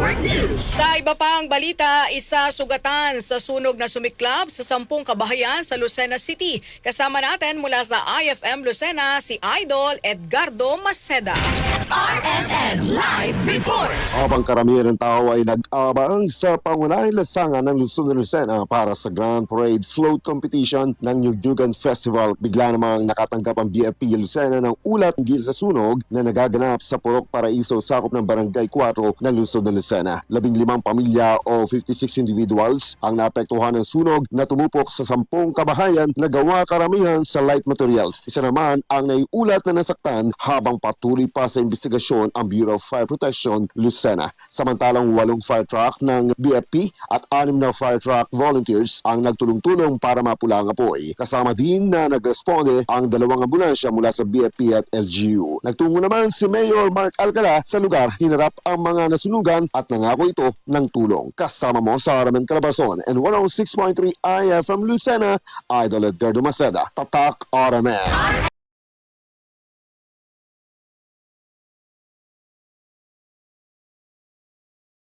Network News. Sa iba pang balita, isa sugatan sa sunog na sumiklab sa sampung kabahayan sa Lucena City. Kasama natin mula sa IFM Lucena si Idol Edgardo Maceda. RMN Live Report. Habang karamihan ng tao ay nag-abang sa pangunahing lasangan ng Luzon de Lucena para sa Grand Parade Float Competition ng Nyugdugan Festival, bigla namang nakatanggap ang BFP Lucena ng ulat tungkol sa sunog na nagaganap sa Purok Paraiso, sakop ng Barangay 4 ng Luzon de Lucena. Labing limang pamilya o 56 individuals ang naapektuhan ng sunog na tumupok sa sampung kabahayan na gawa karamihan sa light materials. Isa naman ang naiulat na nasaktan habang patuloy pa sa investigasyon ang Bureau of Fire Protection Lucena. Samantalang walong fire truck ng BFP at anim na fire truck volunteers ang nagtulong-tulong para mapula ang apoy. Kasama din na nagresponde ang dalawang ambulansya mula sa BFP at LGU. Nagtungo naman si Mayor Mark Alcala sa lugar, hinarap ang mga nasunugan at nangako ito ng tulong. Kasama mo sa Aramen Calabarzon and 106.3 IFM Lucena, Idol Edgardo Maceda, Tatak Aramen.